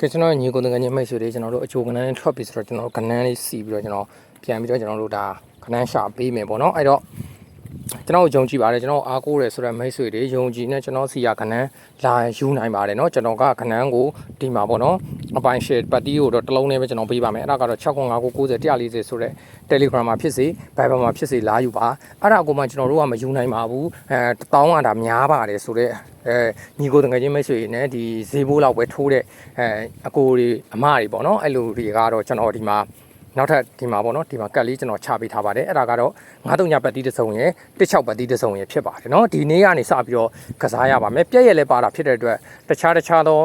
ကဲကျွန်တော်ညီကိုတငယ်ချင်းမိတ်ဆွေတွေကျွန်တော်တို့အချိုကနန်းနဲ့ထွက်ပြီဆိုတော့ကျွန်တော်တို့ကနန်းလေးစီပြီးတော့ကျွန်တော်ပြန်ပြီးတော့ကျွန်တော်တို့ဒါကနန်းရှာပေးမယ်ပေါ့နော်အဲ့တော့ ကျွန်တော်ယုံကြည်ပါတယ်ကျွန်တော်အားကိုးတယ်ဆိုတော့မိတ်ဆွေတွေယုံကြည်နေကျွန်တော်စီရကနန်းလာယူနိုင်ပါတယ်เนาะကျွန်တော်ကကနန်းကိုဒီမှာပေါ့နော်အပိုင်း share ပတ်တီးကိုတော့တစ်လုံးနဲ့ပဲကျွန်တော်ပေးပါမယ်အဲ့ဒါကတော့69590 140ဆိုတဲ့ Telegram မှာဖြစ်စေ Viber မှာဖြစ်စေလာယူပါအဲ့ဒါကိုမှကျွန်တော်တို့ကမယူနိုင်ပါဘူးအဲတောင်းရတာများပါတယ်ဆိုတော့အဲညီကိုတငယ်ချင်းမိတ်ဆွေတွေနဲ့ဒီဈေးဘိုးလောက်ပဲထိုးတဲ့အဲအကိုတွေအမတွေပေါ့နော်အဲ့လိုတွေကတော့ကျွန်တော်ဒီမှာ နောက်ထပ်ဒီမှာပေါ့နော်ဒီမှာကတ်လေးကျွန်တော်ချပေးထားပါတယ်အဲ့ဒါကတော့93ညပတ်တိတစ်စုံရယ်16ပတ်တိတစ်စုံရယ်ဖြစ်ပါတယ်နော်ဒီနေ့ကနေစပြီးတော့ကစားရပါမယ်ပြည့်ရက်လည်းပါတာဖြစ်တဲ့အတွက်တခြားတခြားသော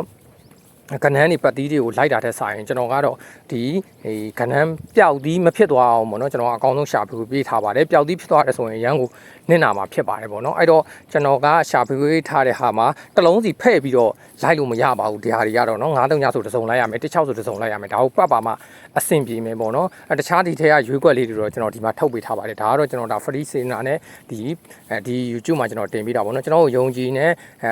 ကနန်းဒီပတ်တီးတွေကိုလိုက်တာတဲ့ဆိုင်ကျွန်တော်ကတော့ဒီဒီကနန်းပျောက်သီးမဖြစ်သွားအောင်ပေါ့နော်ကျွန်တော်အကောင်းဆုံးရှာဖွေပေးထားပါတယ်ပျောက်သီးဖြစ်သွားတယ်ဆိုရင်ရန်ကိုနင့်နာမှာဖြစ်ပါတယ်ပေါ့နော်အဲ့တော့ကျွန်တော်ကရှာဖွေထားတဲ့ဟာမှာတစ်လုံးစီဖဲ့ပြီးတော့လိုက်လို့မရပါဘူးဒီဟာတွေကတော့နော်9တုံညဆိုတစ်စုံလိုက်ရမယ်16ဆိုတစ်စုံလိုက်ရမယ်ဒါကိုပတ်ပါမှအဆင်ပြေမယ်ပေါ့နော်အဲတခြားဒီထဲကရွေးကွက်လေးတွေတော့ကျွန်တော်ဒီမှာထုတ်ပေးထားပါတယ်ဒါကတော့ကျွန်တော်ဒါ free seminar နဲ့ဒီအဲဒီ YouTube မှာကျွန်တော်တင်ပေးတာပေါ့နော်ကျွန်တော်ယုံကြည်နဲ့အဲ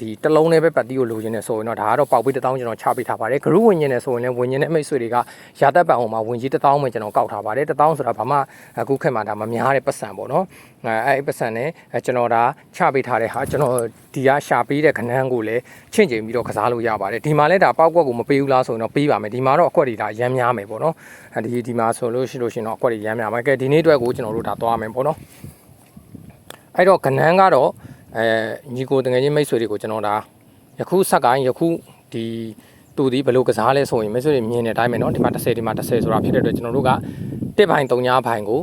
ဒီတစ်လုံးလေးပဲပတ်တီးကိုလိုချင်နေဆိုရင်တော့ဒါကတော့ပေါက်ပေးတစ်တောင်းကျွန်တော်ချပေးထားပါတယ် group ဝင်ရင်လည်းဆိုရင်လည်းဝင်ရင်တဲ့မိတ်ဆွေတွေကရာသက်ပံအောင်မှာဝင်ကြီးတစ်တောင်းပဲကျွန်တော်ကောက်ထားပါတယ်တစ်တောင်းဆိုတာဘာမှအခုခေတ်မှာဒါမများတဲ့ပတ်စံပေါ့နော်အဲအဲ့ပတ်စံနဲ့ကျွန်တော်ဒါချပေးထားတဲ့ဟာကျွန်တော်ဒီကရှာပေးတဲ့ခဏန်းကိုလည်းချင့်ချိန်ပြီးတော့ကစားလို့ရပါတယ်ဒီမှာလည်းဒါပေါက်ကွက်ကိုမပေးဘူးလားဆိုရင်တော့ပေးပါမယ်ဒီမှာတော့အကွက်တွေဒါရမ်းများမယ်ပေါ့နော်အဲဒီဒီမှာဆိုလို့ရှိလို့ရှိရင်တော့အကွက်တွေရမ်းများမယ်ကဲဒီနေ့အတွက်ကိုကျွန်တော်တို့ဒါသွားမယ်ပေါ့နော်အဲ့တော့ခဏန်းကတော့အဲညီကိုတငယ်ချင်းမိတ်ဆွေတွေကိုကျွန်တော်ဒါယခုဆက်ကိုင်းယခု ဒီတူဒီဘယ်လိုကစားလဲဆိုရင်မိတ်ဆွေတွေမြင်တဲ့အတိုင်းပဲเนาะဒီမှာ30ဒီမှာ30ဆိုတာဖြစ်တဲ့အတွက်ကျွန်တော်တို့ကတစ်ပိုင်း3ညားပိုင်းကို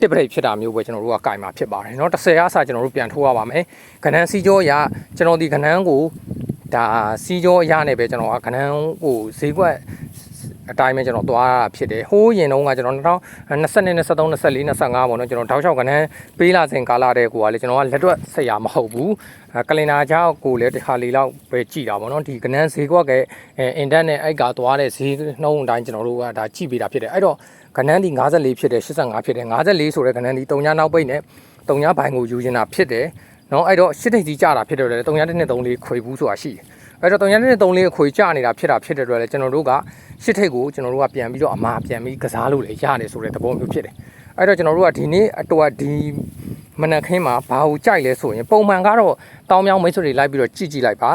တစ်ပရိတ်ဖြစ်တာမျိုးပဲကျွန်တော်တို့ကကင်မှာဖြစ်ပါတယ်เนาะ30အစားကျွန်တော်တို့ပြန်ထိုးရပါမယ်ခဏန်းစီကြောရကျွန်တော်ဒီခဏန်းကိုဒါစီကြောရနဲ့ပဲကျွန်တော်ကခဏန်းကိုဈေးကွက် အတိုင်းပဲကျွန်တော်သွားတာဖြစ်တယ်ဟိုးရင်တုန်းကကျွန်တော်2020 23 24 25ပေါ့နော်ကျွန်တော်တောက်လျှောက်ကဏ္ဍပေးလာစဉ်ကာလတဲ့ကိုကလေကျွန်တော်ကလက်တွက်ဆက်ရမဟုတ်ဘူးကလင်နာချောက်ကိုလည်းတစ်ခါလေလောက်ပဲကြည်တာပေါ့နော်ဒီကဏ္ဍဈေးကွက်ကအင်တာနက်အိုက်ကသွားတဲ့ဈေးနှုန်းအတိုင်းကျွန်တော်တို့ကဒါကြည့်ပေးတာဖြစ်တယ်အဲ့တော့ကဏ္ဍဒီ54ဖြစ်တယ်85ဖြစ်တယ်54ဆိုတဲ့ကဏ္ဍဒီ3ညနောက်ပိတ်နဲ့3ညဘိုင်ကိုယူနေတာဖြစ်တယ်နော်အဲ့တော့ရှစ်ထိပ်ကြီးကြတာဖြစ်တယ်လေ3ညတစ်နှစ်3လေးခွေဘူးဆိုတာရှိတယ် အဲ့တော့3ညတစ်နှစ်3လေးခွေကြနေတာဖြစ်တာဖြစ်တဲ့အတွက်လေကျွန်တော်တို့ကရှစ်ထိပ်ကိုကျွန်တော်တို့ကပြန်ပြီးတော့အမာပြန်ပြီးကစားလို့လေရတယ်ဆိုတဲ့သဘောမျိုးဖြစ်တယ်အဲ့တော့ကျွန်တော်တို့ကဒီနေ့အတော့ဒီမနက်ခင်းမှာဘာကိုကြိုက်လဲဆိုရင်ပုံမှန်ကတော့တောင်းမြောင်းမိတ်ဆွေတွေလိုက်ပြီးတော့ကြည့်ကြည့်လိုက်ပါ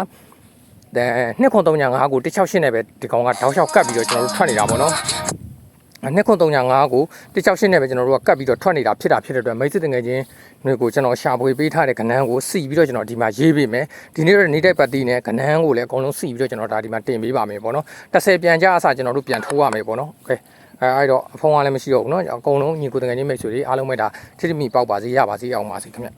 တဲ့နှစ်ခွန်395ကို168နဲ့ပဲဒီကောင်ကတောက်လျှောက်ကတ်ပြီးတော့ကျွန်တော်တို့ထွက်နေတာပေါ့နော် နှစ်ခွန်395ကို168နဲ့ပဲကျွန်တော်တို့ကကတ်ပြီးတော့ထွက်နေတာဖြစ်တာဖြစ်တဲ့အတွက်မိတ်ဆွေတငယ်ချင်းတွေကိုကျွန်တော်ရှာဖွေပေးထားတဲ့ကဏ္ဍကိုစီပြီးတော့ကျွန်တော်ဒီမှာရေးပေးမယ်ဒီနေ့တော့နေတဲ့ပတ်တီနဲ့ကဏ္ဍကိုလည်းအကုန်လုံးစီပြီးတော့ကျွန်တော်ဒါဒီမှာတင်ပေးပါမယ်ပေါ့နော်30ပြန်ကြအစားကျွန်တော်တို့ပြန်ထိုးရမယ်ပေါ့နော်โอเคအဲအဲ့တော့အဖုံးကလည်းမရှိတော့ဘူးเนาะအကုန်လုံးညီကိုတငယ်ချင်းမိတ်ဆွေတွေအားလုံးပဲဒါထိထိမိပေါက်ပါစေရပါစေအောင်ပါစေခင်ဗျ